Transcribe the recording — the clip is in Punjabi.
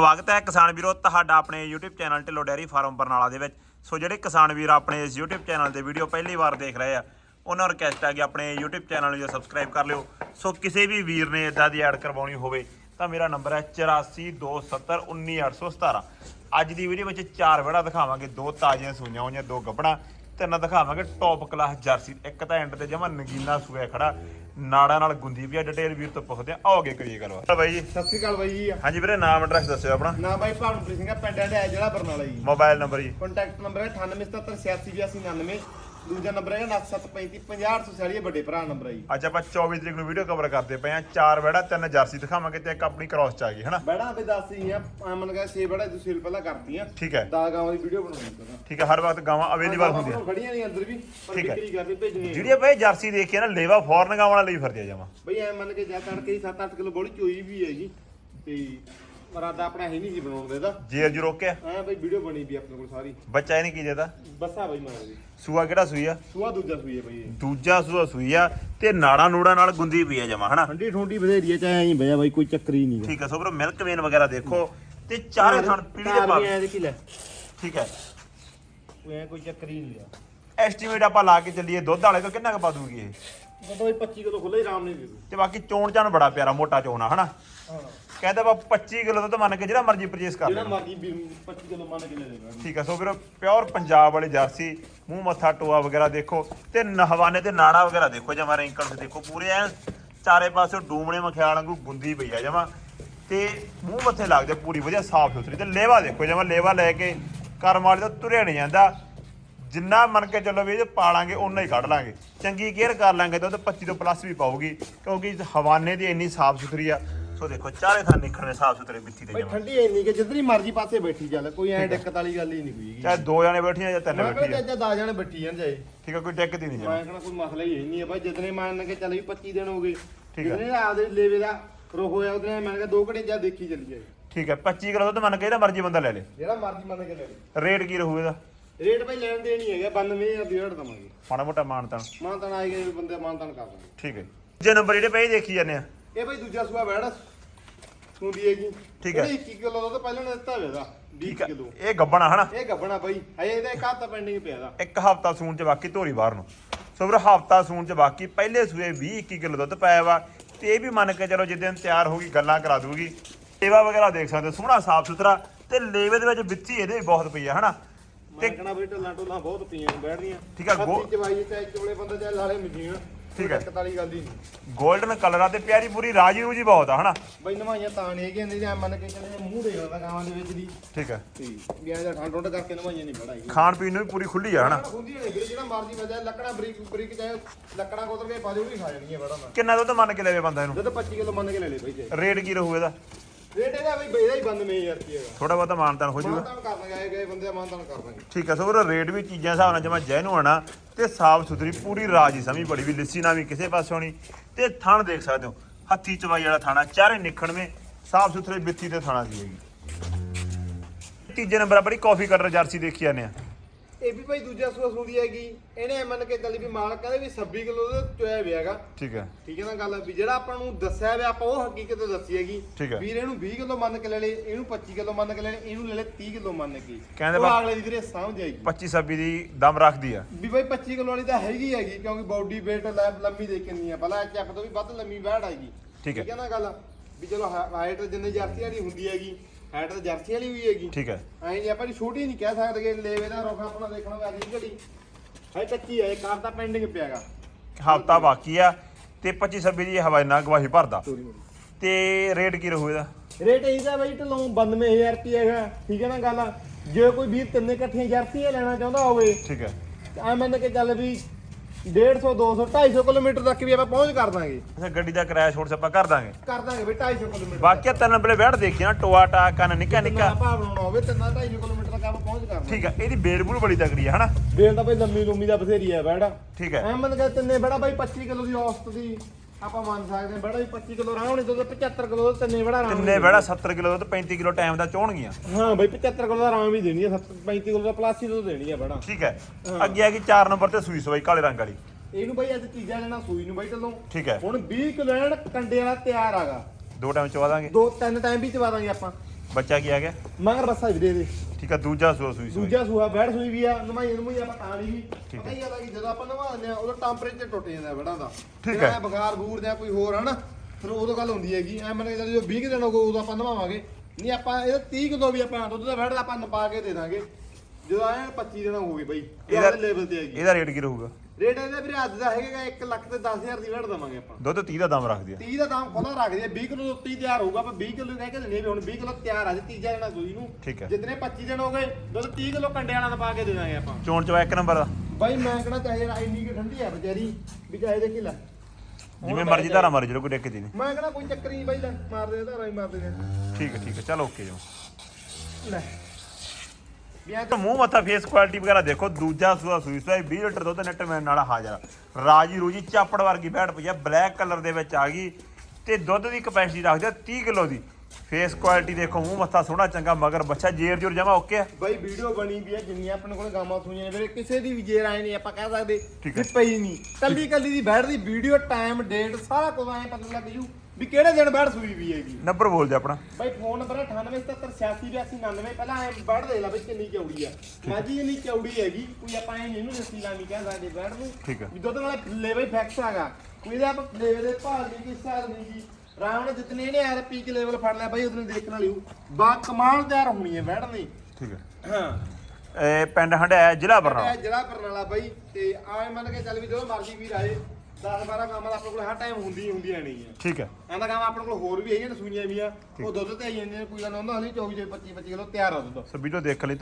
ਸਵਾਗਤ ਹੈ ਕਿਸਾਨ ਵੀਰੋ ਤੁਹਾਡਾ ਆਪਣੇ YouTube channel Dhillon dairy farm Barnala ਦੇ ਵਿੱਚ। ਸੋ ਜਿਹੜੇ ਕਿਸਾਨ ਵੀਰ ਆਪਣੇ ਇਸ YouTube ਚੈਨਲ ਤੇ ਵੀਡੀਓ ਪਹਿਲੀ ਵਾਰ ਦੇਖ ਰਹੇ ਆ, ਉਹਨਾਂ ਨੂੰ ਰਿਕਵੈਸਟ ਹੈ ਕਿ ਆਪਣੇ YouTube ਚੈਨਲ ਨੂੰ ਸਬਸਕ੍ਰਾਈਬ ਕਰ ਲਿਓ। ਸੋ ਕਿਸੇ ਵੀ ਵੀਰ ਨੇ ਇਦਾਂ ਦੀ ਐਡ ਕਰਵਾਉਣੀ ਹੋਵੇ ਤਾਂ ਮੇਰਾ ਨੰਬਰ ਹੈ 8427191817 ਅੱਜ ਦੀ ਵੀਡੀਓ ਵਿੱਚ ਚਾਰ ਵੜਾ ਦਿਖਾਵਾਂਗੇ, ਦੋ ਤਾਜ਼ੀਆਂ ਸੂਈਆਂ ਹੋਈਆਂ, ਦੋ ਗੱਬਣਾ ਤਿੰਨ ਦਿਖਾਵਾਂਗੇ ਟੌਪ ਕਲਾਸ ਜਰਸੀ ਇੱਕ ਤਾਂ ਐਂਡ ਤੇ ਜਮਾ ਨਗੀਨਾ ਸੂਆ ਖੜਾ। ਨਾੜਾ ਨਾਲ ਗੁੰਦੀ ਵੀ ਆ ਡਿਟੇਲ ਵੀਰ ਤੋਂ ਪੁੱਛਦੇ ਆ। ਆਓਗੇ ਕਰੀਏ ਗੱਲਬਾਤ। ਬਾਈ ਜੀ। ਸਤਿ ਸ੍ਰੀ ਅਕਾਲ ਬਾਈ ਜੀ। ਹਾਂਜੀ ਵੀਰੇ ਨਾਮ ਐਡਰੈਸ ਦੱਸਿਓ ਆਪਣਾ। ਨਾ ਬਾਈ ਭਾਨੂਪ੍ਰੀਤ ਸਿੰਘ ਆ ਪਿੰਡ ਜਿਹੜਾ ਬਰਨਾਲਾ ਜੀ। ਮੋਬਾਈਲ ਨੰਬਰ ਜੀ। ਕੰਟੈਕਟ ਨੰਬਰ ਹੈ 9877868299 ਦੂਜਾ ਨੰਬਰ ਹੈ 9735500846 ਵੱਡੇ ਭਰਾ ਨੰਬਰ ਹੈ ਜੀ। ਅੱਜ ਆਪਾਂ 24 ਤਰੀਕ ਨੂੰ ਵੀਡੀਓ ਕਵਰ ਕਰਦੇ ਪਏ ਆ ਚਾਰ ਵੜਾ ਤਿੰਨ ਜਰਸੀ ਦਿਖਾਵਾਂਗੇ ਤੇ ਇੱਕ ਆਪਣੀ ਕ੍ਰਾਸ ਚ ਆ ਗਈ ਹਨਾ? ਬੜਾ ਵੀ ਦੱਸ ਰਹੀ ਆ ਮਨ ਕਾ ਛੇ ਬੜਾ ਤੁਸੀਂ ਪਹਿਲਾਂ ਕਰਤੀਆਂ ਠੀਕ ਹੈ। ਦਾ ਗਾਵਾਂ ਦੀ ਵੀਡੀਓ ਬਣਾਉਣੀ ਪਹਿਲਾਂ। ਠੀਕ ਹੈ ਹਰ ਵਕਤ ਗਾਵਾਂ ਅਵੇਲੇਬਲ ਹੁੰਦੀਆਂ। ਖੜੀਆਂ ਨਹੀਂ ਅੰਦਰ ਵੀ ਪਰ ਠੀਕ ਹੈ। ਵਿਕਰੀ ਕਰਨੀ ਭੇਜਣੀ ਜਿਹੜੀ ਜਰਸੀ ਦੇਖੀ ਆ ਨਾ ਲੇਵਾ ਫੋਰਨ ਗਾਵਾਂ ਨਾਲ ਲਈ ਫਿਰਦੀ ਆ ਜਮਾ। ਬਈ ਐ ਮੰਨ ਕੇ ਜਾ ਤੜਕੇ 7-8 ਕਿਲੋ ਬੋਲੀ ਚੋਈ ਵੀ ਹੈ ਜੀ। ਤੇ ਮਰਾਦਾ ਆਪਣਾ ਹੈ ਨਹੀਂ ਜੀ ਬਣਾਉਣ ਦੇ ਦਾ। ਜੇਰ ਜੂ ਰੋਕਿਆ? ਐ ਬਈ ਵੀਡੀਓ ਬਣੀ ਵੀ ਆਪਣੇ ਕੋਲ ਸਾਰੀ। ਬੱਚਾ ਇਹਨੇ ਕੀ ਦੇਤਾ? ਬੱਸਾ ਬਈ ਮਾਰ ਜੀ ਸੂਆ ਕਿਹੜਾ ਸੂਈ ਆ? ਸੂਆ ਦੂਜਾ ਸੂਈ ਹੈ ਬਈ ਇਹ। ਦੂਜਾ ਸੂਆ ਸੂਈ ਆ ਤੇ ਨਾੜਾ ਨੂੜਾ ਨਾਲ ਗੁੰਦੀ ਪਈ ਆ ਜਮਾ ਹਨਾ? ਠੰਡੀ ਠੋਂਡੀ ਚਾਹੇ ਐਂ ਭਈਆ ਬਾਈ ਕੋਈ ਚੱਕਰ ਹੀ ਨਹੀਂ ਠੀਕ ਹੈ ਸੋ ਵੀਰੋ ਮਿਲਕ ਵੇਨ ਵਗੈਰਾ ਦੇਖੋ ਤੇ ਚਾਰੇ ਥਣ ਪੀੜੀ ਦੇ ਪਾ ਐ ਦੇ ਕੀ ਲੈ। ਠੀਕ ਹੈ ਕੋਈ ਐਂ ਕੋਈ ਚੱਕਰ ਹੀ ਨਹੀਂ ਆ। ਐਸਟੀਮੇਟ ਆਪਾਂ ਲਾ ਕੇ ਚੱਲੀਏ ਦੁੱਧ ਵਾਲੇ ਤੋਂ ਕਿੰਨਾ ਕੁ ਪਾ ਦੂਗੀ ਇਹ? ਬਤਾ ਬਈ 25 ਕਿਲੋ ਖੁੱਲੇ ਆਰਾਮ ਨਹੀਂ ਦੇ ਦੂ ਤੇ ਬਾਕੀ ਚੋਣ ਚਾਣ ਬੜਾ ਪਿਆਰਾ ਮੋਟਾ ਚੋਣ ਆ ਹਨਾ? ਹਾਂ। ਕਹਿੰਦਾ ਵਾ 25 ਕਿਲੋ ਦੁੱਧ ਮੰਨ ਕੇ ਜਿਹੜਾ ਮਰਜ਼ੀ ਪਰਚੇਸ ਕਰ ਜਿਹੜਾ ਲੈ ਮਰਜ਼ੀ ਵੀ 25 ਕਿਲੋ ਮੰਨ ਕੇ ਲੈ ਲੈਗਾ ਠੀਕ ਹੈ ਸੋ ਵੀਰੋ ਪਿਓਰ ਪੰਜਾਬ ਵਾਲੀ ਜਰਸੀ ਮੂੰਹ ਮੱਥਾ ਟੋਆ ਵਗੈਰਾ ਦੇਖੋ ਤੇ ਨਹਵਾਨੇ ਤੇ ਨਾੜਾ ਵਗੈਰਾ ਦੇਖੋ ਜਮਾ ਰੈਂਕਲ ਤੇ ਦੇਖੋ ਪੂਰੇ ਐ ਚਾਰੇ ਪਾਸੇ ਡੂਮਣੇ ਮਖਿਆਲ ਵਾਂਗੂ ਗੁੰਦੀ ਪਈ ਆ ਜਮਾ। ਤੇ ਮੂੰਹ ਮੱਥੇ ਲੱਗਦੇ ਪੂਰੀ ਵਧੀਆ ਸਾਫ਼ ਸੁਥਰੀ ਤੇ ਲੇਵਾ ਦੇਖੋ ਜਮਾ ਲੇਵਾ ਲੈ ਕੇ ਕਰਮ ਵਾਲੇ ਤੋਂ ਤੁਰਿਆ ਨਹੀਂ ਜਾਂਦਾ। ਜਿੰਨਾ ਮੰਨ ਕੇ ਚੱਲੋ ਵੀ ਇਹ ਪਾਲਾਂਗੇ ਉਨਾ ਹੀ ਕੱਢ ਲਾਂਗੇ। ਚੰਗੀ ਕੇਅਰ ਕਰ ਲਾਂਗੇ ਤਾਂ ਉਹ 25 ਤੋਂ ਪਲੱਸ ਵੀ ਪਾਊਗੀ ਕਿਉਂਕਿ ਹਵਾਨੇ ਦੀ ਇੰਨੀ ਸਾਫ਼ ਸੁਥਰੀ ਆ। ਸੋ ਦੇਖੋ ਚਾਰੇ ਥਾਂ ਨਿਖਰਨੇ ਸਾਫ਼ ਸੁਥਰੇ ਬਿੱਤੀ ਤੇ ਬਈ ਜਮਾ ਠੰਡੀ ਇੰਨੀ ਕਿ ਜਿੱਧਰ ਹੀ ਮਰਜ਼ੀ ਪਾਸੇ ਬੈਠੀ ਚੱਲ ਕੋਈ ਐਂ ਦਿੱਕਤ ਵਾਲੀ ਗੱਲ ਹੀ ਨਹੀਂ ਕੋਈ ਚਾਹੇ ਦੋ ਜਣੇ ਬੈਠੀਆਂ ਜਾਂ ਤਿੰਨ ਮੈਂ ਬੈਠੀਆਂ। ਕਹਿੰਦਾ ਚਾਚਾ 10 ਜਣੇ ਬੈਠੀ ਜਾਣ ਜਾਏ ਠੀਕ ਹੈ ਕੋਈ ਟਿਕਦੀ ਨਹੀਂ ਜਮਾ ਮੈਂ ਕਹਿੰਦਾ ਕੋਈ ਮਸਲਾ ਹੀ ਨਹੀਂ ਹੈ ਬਾਈ ਜਿਤਨੇ ਮੰਨ ਕੇ ਚੱਲ ਵੀ 25 ਦਿਨ ਹੋ ਗਏ। ਠੀਕ ਹੈ। ਜਿਤਨੇ ਆਪਦੇ ਲੇਵੇ ਦਾ ਰੋਹ ਹੋਇਆ ਉਹਦੇ ਮੈਂ ਕਹਿੰਦਾ ਦੋ ਘੰਟੇ ਜਾ ਦੇਖੀ ਚੱਲੀ ਜਾਏ। ਠੀਕ ਹੈ 25 ਕਿਲੋ ਦੁੱਧ ਮੰਨ ਕੇ ਜਿਹੜਾ ਮਰਜ਼ੀ ਬੰਦਾ ਲੈ ਲੇ। ਜਿਹੜਾ ਮਰਜ਼ੀ ਮੰਨ ਕੇ ਲੈ ਲਓ। ਰੇਟ ਕੀ ਰਹੂ ਇਹਦਾ? ਰੇਟ ਭਾਈ ਲੈਣ ਦੇਣ ਹੀ ਹੈਗਾ 92000 ਦੀ ਰੇਟ ਦਵਾਂਗੇ। ਮਾੜਾ ਮੋਟਾ ਮਾਨਤਾਂ ਮਾਨਤਾਨ ਆਏ ਗਏ ਬੰਦੇ ਮਾਨਤਾਨ ਕਰ ਦਾਂਗੇ। ਠੀਕ ਹੈ ਜੇ। ਨੰਬਰ ਜਿਹੜੇ ਪਏ ਦੇਖੀ ਜਾਂਦੇ ਆ। ਇਹ ਭਾਈ ਦੂਜਾ ਸੂਆ ਬੈੜਾ ਹੁੰਦੀ ਹੈਗੀ। ਠੀਕ ਹੈ। ਇਹਨੇ 21 ਕਿਲੋ ਦਾ ਤਾਂ ਪਹਿਲਾਂ ਨੇ ਦਿੱਤਾ ਹੋਇਆ ਦਾ 20 ਠੀਕ ਹੈ। ਕਿਲੋ। ਇਹ ਗੱਬਣਾ ਹਨਾ? ਇਹ ਗੱਬਣਾ ਬਾਈ ਹਜੇ ਇਹਦਾ ਇੱਕ ਹੱਥ ਪੈਂਡਿੰਗ ਪਿਆ ਦਾ ਇੱਕ ਹਫਤਾ ਸੂਣ ਚ ਬਾਕੀ ਧੋਰੀ ਬਾਹਰ ਨੂੰ। ਸੋ ਵੀਰ ਹਫਤਾ ਸੂਣ ਚ ਬਾਕੀ ਪਹਿਲੇ ਸੂਏ 20 21 ਕਿਲੋ ਦੁੱਧ ਪਾਇਆ ਵਾ। ਤੇ ਇਹ ਵੀ ਮੰਨ ਕੇ ਚਲੋ ਜਿੱਦਣ ਤਿਆਰ ਹੋ ਗਈ ਗੱਲਾਂ ਕਰਾ ਦੂਗੀ ਸੇਵਾ ਵਗੈਰਾ ਦੇਖ ਸਕਦੇ ਹੋ, ਸੋਹਣਾ ਸਾਫ਼ ਸੁਥਰਾ ਤੇ ਲੇਵੇ ਦੇ ਵਿੱਚ ਵਿੱਚੀ ਇਹਦੇ ਵੀ ਬਹੁਤ ਪਈ ਆ ਹਨਾ? ਤੇ ਕਹਣਾ ਬਈ ਢੱਲਾਂ ਢੋਲਾਂ ਬਹੁਤ ਪਈਆਂ ਬੈਠਦੀਆਂ ਠੀਕ ਹੈ, ਗੋ- ਹੱਥੀ ਚਵਾਈ ਤੇ ਚੋਲੇ ਬੰਦੇ ਚਾਹੇ ਲਾਲੇ ਮਜੀਣ ਠੀਕ ਹੈ। 41 ਗੱਲ ਹੀ ਨਹੀਂ। 골ਡਨ ਕਲਰ ਆ ਤੇ ਪਿਆਰੀ ਪੂਰੀ ਰਾਜੀ ਰੂਜੀ ਬਹੁਤ ਆ ਹਨਾ? ਬਈ ਨਵਾਈਆਂ ਤਾਂ ਨਹੀਂ ਹੈਗੀਆਂ ਨਹੀਂ ਜਾਂ ਮੰਨ ਕੇ ਚੱਲੇ ਮੂੰਹ ਦੇ ਜਾਂਦਾ ਗਾਵਾਂ ਦੇ ਵਿੱਚ ਦੀ ਠੀਕ ਹੈ ਤੇ ਗਿਆ ਜਾਂ ਠੰਡ ਠੰਡ ਕਰਕੇ ਨਵਾਈਆਂ ਨਹੀਂ ਬੜਾਈ ਖਾਣ ਪੀਣ ਨੂੰ ਵੀ ਪੂਰੀ ਖੁੱਲੀ ਆ ਹਨਾ? ਹੁੰਦੀ ਨਹੀਂ ਵੀਰੇ ਜਿਹੜਾ ਮਰਜ਼ੀ ਵਜਾ ਲੱਕੜਾਂ ਬਰੀਕ ਬਰੀਕ ਚਾਹੇ ਲੱਕੜਾਂ ਕੋਤਰ ਕੇ ਪਾ ਦੇ ਉਹ ਵੀ ਖਾ ਜਾਣਗੀਆਂ ਬੜਾ ਮੈਂ। ਕਿੰਨਾ ਦੁੱਧ ਮੰਨ ਕੇ ਲੈਵੇ ਬੰਦਾ ਇਹਨੂੰ? ਜਦੋਂ 25 ਕਿਲੋ ਮੰਨ ਕੇ ਲੈ ਲੈ ਬਈ ਤੇ ਰੇਟ ਕੀ ਰਹੂ ਇਹਦਾ? ਰੇਟ ਇਹਦਾ ਬਈ ਇਹਦਾ ਹੀ ਬੰਦ ਨਹੀਂ ਯਾਰ ਕੀ ਹੈਗਾ। ਥੋੜਾ ਬਹੁਤਾ ਮਾਨਤਾਨ ਹੋ ਜਾਊਗਾ ਮਾਨਤਾਨ ਕਰਨ ਗਏ ਗਏ ਬੰਦੇ ਮਾਨਤਾਨ ਕਰ ਦਾਂਗੇ ਠੀਕ ਹੈ ਸੋ ਵੀਰ ਰੇਟ ਵੀ ਚੀਜ਼ਾਂ ਹਿਸਾਬ ਨਾਲ ਜਮਾ ਜੈਨੂ ਆਣਾ ਤੇ ਸਾਫ਼ ਸੁਥਰੀ ਪੂਰੀ ਰਾਜੀ ਸਮੀ ਬੜੀ ਵੀ ਲਿੱਸੀ ਨਾ ਵੀ ਕਿਸੇ ਪਾਸੇ ਹੋਣੀ। ਤੇ ਥਣ ਦੇਖ ਸਕਦੇ ਹੋ ਹੱਥੀ ਚਵਾਈ ਵਾਲਾ ਥਾਣਾ ਚਾਰੇ ਨਿਖਣਵੇਂ ਸਾਫ਼ ਸੁਥਰੇ ਬਿੱਤੀ ਤੇ ਥਾਣਾ ਸੀ ਹੈਗੀ ਤੀਜੇ ਨੰਬਰ ਆ ਬੜੀ ਕਾਫੀ ਕਟਰ ਜਰਸੀ ਦੇਖੀ ਜਾਂਦੇ ਆ। ਇਹ ਵੀ ਭਾਈ ਦੂਜਾ ਸੂਆ ਸੂਦੀ ਹੈਗੀ। ਇਹਨੇ ਮੰਨ ਕੇ ਚੱਲ ਵੀ ਮਾਲਕ ਕਹਿੰਦੇ ਵੀ 26 ਕਿਲੋ ਦਾ ਚੋਇਆ ਵੀ ਹੈਗਾ। ਠੀਕ ਹੈ। ਠੀਕ ਹੈ ਨਾ ਗੱਲ ਵੀ ਜਿਹੜਾ ਆਪਾਂ ਨੂੰ ਦੱਸਿਆ ਵੀ ਆਪਾਂ ਉਹ ਹਕੀਕਤ ਦੱਸੀ ਹੈਗੀ। ਵੀਰ ਇਹਨੂੰ 20 ਕਿਲੋ ਮੰਨ ਕੇ ਲੈ ਲੇ ਇਹਨੂੰ 25 ਕਿਲੋ ਮੰਨ ਕੇ ਲੈ ਲੇ ਇਹਨੂੰ ਲੈ ਲੇ 30 ਕਿਲੋ ਮੰਨ ਕੇ। ਕਹਿੰਦੇ ਬਾ- ਅਗਲੇ ਦੀ ਵੀਰੇ ਸਮਝ ਆਏਗੀ 25 26 ਦੀ ਦਮ ਰੱਖਦੀ ਆ। ਵੀ ਭਾਈ 25 ਕਿਲੋ ਵਾਲੀ ਤਾਂ ਹੈਗੀ ਹੈਗੀ ਕਿਉਂਕਿ ਬਾਡੀ weight ਲੰਮੀ ਦੇ ਕਿੰਨੀ ਆ। ਪਹਿਲਾਂ ਚੱਪ ਤੋਂ ਵੀ ਵੱਧ ਲੰਮੀ ਵੈੜ ਆਏਗੀ ਠੀਕ ਹੈ। ਠੀਕ ਹੈ ਨਾ ਗੱਲ ਵੀ ਚਲੋ ਹਾਈਟ ਜਿੰਨੇ ਜਰਸੀ ਵਾਲੀ ਹੁੰਦੀ ਹੈਗੀ ਤਾਂ ਜਰਸੀ ਵਾਲੀ ਵੀ ਹੈਗੀ। ਠੀਕ ਹੈ। ਐਂ ਜੀ ਆਪਾਂ ਜੀ ਛੋਟੀ ਨਹੀਂ ਕਹਿ ਸਕਦੇ ਕਿ ਲੇਵੇ ਦਾ ਰੁੱਖ ਆਪਣਾ ਦੇਖਣਾ ਵੀ ਅਗਲੀ ਘੜੀ। ਹੈ ਕੱਚੀ ਹੈ ਕਾਰ ਦਾ ਪੈਂਡਿੰਗ ਪਿਆਗਾ ਹਫਤਾ ਬਾਕੀ ਆ ਤੇ 25 26 ਦੀ ਹਵਾਈ ਨਾਲ ਗਵਾਹੀ ਭਰਦਾ। ਤੇ ਰੇਟ ਕੀ ਰਹੂ ਇਹਦਾ? ਰੇਟ ਇਹਦਾ ਬਾਈ ਢਲੋਂ 92000 ਰੁਪਏ ਹੈਗਾ ਠੀਕ ਹੈ ਨਾ ਗੱਲ? ਜੇ ਕੋਈ ਵੀਰ ਤਿੰਨੇ ਇਕੱਠੀਆਂ ਜਰਸੀਆਂ ਲੈਣਾ ਚਾਹੁੰਦਾ ਹੋਵੇ ਠੀਕ ਹੈ। ਐ ਮੰਨ ਕੇ ਚੱਲ ਵੀ 150 200 250 ਕਿਲੋਮੀਟਰ ਤੱਕ ਵੀ ਆਪਾਂ ਪਹੁੰਚ ਕਰ ਦਾਂਗੇ। ਅੱਛਾ ਗੱਡੀ ਦਾ ਕਿਰਾਇਆ ਛੋੜ ਛੱਪਾ ਕਰ ਦਾਂਗੇ। ਕਰ ਦਾਂਗੇ ਵੀ 250 ਕਿਲੋਮੀਟਰ ਬਾਕੀ ਆ ਤਿੰਨ ਨੰਬਰੇ ਬੈਠ ਦੇਖੀ ਨਾ ਟੋਆ ਟਾ ਕੰਨ ਨਿੱਕਾ ਨਿੱਕਾ। ਭਾਵ ਬਣਾਉਣਾ ਹੋਵੇ ਤਿੰਨਾਂ 250 ਕਿਲੋਮੀਟਰ ਤੱਕ ਆਪਾਂ ਪਹੁੰਚ ਕਰ ਦਾਂਗੇ ਠੀਕ ਹੈ ਇਹਦੀ ਬੇਲ ਬੂਲ ਬੜੀ ਤਕੜੀ ਹੈ ਹਨਾ? ਬੇਲ ਤਾਂ ਬਈ ਲੰਮੀ ਲੰਮੀ ਦਾ ਬਥੇਰੀ ਹੈ ਬੈੜਾ ਠੀਕ ਹੈ ਐ ਮੰਨ ਕੇ ਤਿੰਨੇ ਬੜਾ ਬਾਈ 25 ਕਿਲੋ ਦੀ ਔਸਤ ਦੀ। ਆਪਾਂ ਮੰਨ ਸਕਦੇ ਹਾਂ ਬੜਾ ਵੀ 25 ਕਿਲੋ ਰਾਹ ਹੋਣੀ ਤੋਂ 75 ਕਿਲੋ ਦਾ ਤਿੰਨੇ ਬੜਾ ਰਾਹ ਤਿੰਨੇ ਬੈੜਾ 70 ਕਿਲੋ ਦਾ ਤੇ 35 ਕਿਲੋ ਟਾਈਮ ਦਾ ਚੋਣਗੀਆਂ। ਹਾਂ ਬਈ 75 ਕਿਲੋ ਦਾ ਰਾਮ ਵੀ ਦੇਣੀ ਹੈ 35 ਕਿਲੋ ਦਾ ਪਲਾਸੀ ਤੋਂ ਦੇਣੀ ਹੈ ਬੜਾ। ਠੀਕ ਹੈ। ਅੱਗੇ ਆ ਗਈ 4 ਨੰਬਰ ਤੇ ਸੂਈ ਸਵਾਈ ਕਾਲੇ ਰੰਗ ਵਾਲੀ। ਇਹਨੂੰ ਬਈ ਅੱਜ ਤੀਜਾ ਲੈਣਾ ਸੂਈ ਨੂੰ ਬਈ ਚੱਲੋਂ। ਠੀਕ ਹੈ। ਹੁਣ 20 ਕਿਲੋ ਕੰਡੇ ਵਾਲਾ ਤਿਆਰ ਆਗਾ ਦੋ ਟਾਈਮ ਚਵਾ ਦਾਂਗੇ। ਦੋ ਤਿੰਨ ਟਾਈਮ ਵੀ ਚਵਾ ਦਾਂਗੇ ਆਪਾਂ। ਬੱਚਾ ਕੀ ਆ ਗਿਆ? ਮਗਰ ਬੱਸਾ ਵੀਰੇ ਦੇ ਠੀਕ ਆ ਦੂਜਾ ਸੂਆ ਸੂਈ ਸੂਈ। ਦੂਜਾ ਸੂਆ ਬੈੜ ਸੂਈ ਵੀ ਆ ਨਮਾਈ ਨਮੂਈ ਆਪਾਂ ਤਾਂ ਨਹੀਂ। ਵੀ ਪਤਾ ਹੀ ਆ ਕਿ ਜਦੋਂ ਆਪਾਂ ਨਵਾ ਦਿੰਦੇ ਆ ਉਦੋਂ ਟੈਂਪਰੇਚਰ ਟੁੱਟ ਜਾਂਦਾ ਬੜਾ ਦਾ। ਠੀਕ ਹੈ। ਬੁਖਾਰ ਬੂਰ ਜਾਂ ਕੋਈ ਹੋਰ ਹਨਾ ਫਿਰ ਉਦੋਂ ਗੱਲ ਹੁੰਦੀ ਹੈਗੀ ਐ ਮਨ ਜਦੋਂ 20 ਕੁ ਦਿਨ ਹੋ ਗਏ ਉਦੋਂ ਆਪਾਂ ਨਵਾਵਾਂਗੇ। ਨਹੀਂ ਆਪਾਂ ਇਹਦਾ 30 ਕਿਲੋ ਵੀ ਆਪਾਂ ਦੁੱਧ ਦਾ ਬੈੜ ਆਪਾਂ ਨਪਾ ਕੇ ਦੇ ਦਾਂਗੇ। ਜਦੋਂ ਐ 25 ਦਿਨ ਹੋ ਗਏ ਬਈ ਇਹਦਾ- ਇਹਦਾ ਲੈਵਲ ਤੇ ਹੈਗੀ। ਇਹਦਾ ਰੇਟ ਕੀ ਰਹੂਗਾ? ਰੇਟ ਇਹਦੇ ਵੀਰੇ ਅੱਜ ਦਾ ਹੈਗਾ 1 ਲੱਖ ਤੇ 10000 ਦੀ ਬੈੜ ਦਵਾਂਗੇ ਆਪਾਂ। ਦੁੱਧ 30 ਦਾ ਦਾਮ ਰੱਖਦੀ ਆ। 30 ਦਾ ਦਾਮ ਖੁੱਲਾ ਰੱਖਦੇ ਆ 20 ਕਿਲੋ ਤੋਂ 30 ਤਿਆਰ ਹੋਊਗਾ ਆਪਾਂ 20 ਕਿਲੋ ਕਹਿ ਕੇ ਵੀ ਹੁਣ 20 ਕਿਲੋ ਤਿਆਰ ਆ ਜੀ ਤੀਜਾ ਜਣਾ ਸੂਈ ਨੂੰ। ਠੀਕ ਹੈ। ਜਿਤਨੇ 25 ਦਿਨ ਹੋ ਗਏ ਦੁੱਧ 30 ਕਿਲੋ ਕੰਡੇ ਵਾਲਾ ਪਾ ਕੇ ਦੇ ਦਾਂਗੇ ਆਪਾਂ। ਚੋਣ ਚਵਾ ਇੱਕ ਨੰਬਰ ਦਾ। ਬਾਈ ਮੈਂ ਕਹਣਾ ਚਾਹੇ ਯਾਰ ਇੰਨੀ ਕਿ ਠੰਡੀ ਆ ਵਿਚਾਰੀ ਵੀ ਚਾਹੇ ਦੇ ਲੈ। ਜਿਵੇਂ ਮਰਜ਼ੀ ਧਾਰਾ ਮਾਰੀ ਚਲੋ ਕੋਈ ਦਿੱਕਤ ਨਹੀਂ ਮੈਂ ਕਹਣਾ ਕੋਈ ਚੱਕਰ ਨਹੀਂ ਬਾਈ ਲੈ ਧਾਰਾ ਹੀ ਮਾਰਦੇ ਨੇ ਠੀਕ ਹੈ ਠੀਕ ਹੈ ਚਲੋ ਓਕੇ ਜੀ। ਲੈ। ਤਾਂ ਮੂੰਹ ਮੱਥਾ ਫੇਸ ਕੁਆਲਿਟੀ ਵਗੈਰਾ ਦੇਖੋ ਦੂਜਾ ਸੂਆ ਸੂਈ ਸੂਈ 20 ਲੀਟਰ ਦੁੱਧ ਨੈਟ ਮੈਨ ਨਾਲ ਹਾਜ਼ਰ ਰਾਜੀ ਰੂਜੀ ਚਾਪੜ ਵਰਗੀ ਬੈਠ ਪਈ ਆ ਬਲੈਕ ਕਲਰ ਦੇ ਵਿੱਚ ਆ ਗਈ ਤੇ ਦੁੱਧ ਦੀ ਕਪੈਸਿਟੀ ਰੱਖਦੇ ਆ 30 ਕਿਲੋ ਦੀ। ਫੇਸ ਕੁਆਲਿਟੀ ਦੇਖੋ ਮੂੰਹ ਮੱਥਾ ਸੋਹਣਾ ਚੰਗਾ ਮਗਰ ਬੱਚਾ ਜੇਰ ਜੁਰ ਜਮਾ ਓਕੇ ਆ? ਬਾਈ ਵੀਡੀਓ ਬਣੀ ਵੀ ਹੈ ਜਿੰਨੀਆਂ ਆਪਣੇ ਕੋਲ ਗਾਵਾਂ ਸੂਈਆਂ ਨੇ ਵੀਰੇ ਕਿਸੇ ਦੀ ਵੀ ਜੇਰ ਆਏ ਨਹੀਂ ਆਪਾਂ ਕਹਿ ਸਕਦੇ ਹੈ। ਪਈ ਨਹੀਂ। ਕੱਲੀ ਕੱਲੀ ਦੀ ਬੈਠ ਦੀ ਵੀਡੀਓ ਟਾਈਮ ਡੇਟ ਸਾਰਾ ਕੁਝ ਐ ਪਤਾ ਲੱਗ ਜੂ। ਵੀ ਕਿਹੜੇ ਦਿਨ ਬੈਠ ਸੂਈ ਵੀ ਹੈਗੀ? ਨੰਬਰ ਬੋਲ ਦੇ ਆਪਣਾ। ਬਾਈ ਫੋਨ ਨੰਬਰ 9877868299 ਪਹਿਲਾਂ ਐ ਬੈਠ ਦੇ ਲੈ ਬਈ ਕਿੰਨੀ ਚੌੜੀ ਆ। ਮਾਜੀ ਇੰਨੀ ਚੌੜੀ ਹੈਗੀ ਕੋਈ ਆਪਾਂ ਐ ਇਹਨੂੰ ਰੱਸੀ ਲਾਮੀ ਕਹਿ ਸਕਦੇ ਬੈਠ ਨੂੰ। ਠੀਕ ਹੈ। ਵੀ ਦੁੱਧ ਨਾਲ ਲੈ ਬਈ ਫੈਕਸ ਹੈਗਾ। ਕੋਈ ਆਪਾਂ ਲੈਵਲ ਦੇ ਭਾਲ ਨਹੀਂ ਕਿਸ ਸਾਲ ਨਹੀਂ ਜੀ। ਰਾਮ ਨੇ ਜਿਤਨੇ ਇਹਨੇ ਆਰ ਪੀਕ ਲੈਵਲ ਫੜ ਲਿਆ ਬਾਈ ਉਹਨੇ ਦੇਖਣ ਵਾਲੀ ਹੋਊ। ਬਾ ਕਮਾਲ ਤਿਆਰ ਹੋਣੀ ਹੈ ਬੈਠ ਦੀ। ਠੀਕ ਹੈ। ਹਾਂ। ਇਹ ਪਿੰਡ ਹੰਡਿਆ ਜ਼ਿਲ੍ਹਾ ਇਹ ਬਰਨਾਲਾ ਜਿਹੜਾ ਬਰਨਾਲਾ ਬਾਈ ਤੇ ਆਏ ਮੰਨ ਕੇ ਚੱਲ ਵੀ ਜਦੋਂ ਮਰਜ਼ੀ ਵੀਰ ਆਏ। 10 12 ਕੰਮ ਦਾ ਆਪਣੇ ਕੋਲ ਹਰ ਟਾਈਮ ਹੁੰਦੀ ਹੁੰਦੀਆਂ ਨਹੀਂ ਆ। ਠੀਕ ਹੈ। ਆਂਦਾ ਕੰਮ ਆਪਣੇ ਕੋਲ ਹੋਰ ਵੀ ਹੈਗੀਆਂ ਸੂਈਆਂ ਵੀ ਆ ਉਹ ਦੁੱਧ ਤੇ ਆਈ ਜਾਂਦੀਆਂ ਨੇ ਕੋਈ ਨਾ ਉਹਨਾਂ ਹਲੀ 24 25 25 ਕਿਲੋ ਤਿਆਰ ਆ ਦੁੱਧ। ਸੋ ਵੀਡੀਓ ਦੇਖ ਲਈ ਤਾਂ